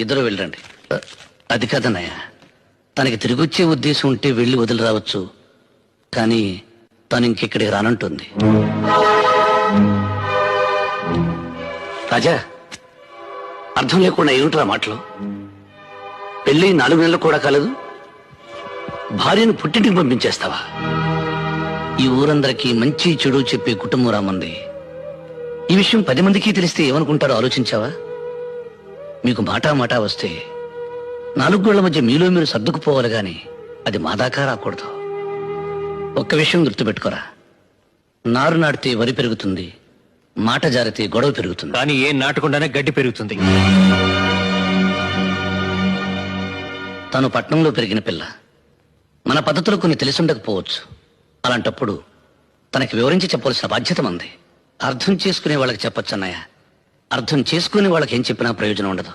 ఇద్దరు వెళ్ళండి. అది కాదన్నయ్య. తనకి తిరిగి వచ్చే ఉద్దేశం ఉంటే వెళ్ళి వదిలి రావచ్చు. కానీ తను ఇంకెక్కడికి రానంటుంది. రాజా అర్థం లేకుండా ఏమిట్రా మాటలు? పెళ్ళి నాలుగు నెలలు కూడా కాలేదు. భార్యను పుట్టింటికి పంపించేస్తావా? ఈ ఊరందరికీ మంచి చెడు చెప్పే కుటుంబం రామంది ఈ విషయం పది మందికి తెలిస్తే ఏమనుకుంటారో ఆలోచించావా? మీకు మాటా మాటా వస్తే నాలుగు గోళ్ళ మధ్య మీలో మీరు సర్దుకుపోవాలి గాని అది మా దాకా రాకూడదు. ఒక్క విషయం గుర్తుపెట్టుకోరా. నారు నాటితే వరి పెరుగుతుంది మాట జారితే గొడవ పెరుగుతుంది. కానీ ఏం నాటకుండానే గడ్డి పెరుగుతుంది. తను పట్నంలో పెరిగిన పిల్ల. మన పద్ధతులు కొన్ని తెలిసుండకపోవచ్చు. అలాంటప్పుడు తనకి వివరించి చెప్పవలసిన బాధ్యత మంది. అర్థం చేసుకునే వాళ్ళకి చెప్పొచ్చు అన్నయ్య అర్థం చేసుకుని వాళ్ళకి ఏం చెప్పినా ప్రయోజనం ఉండదు.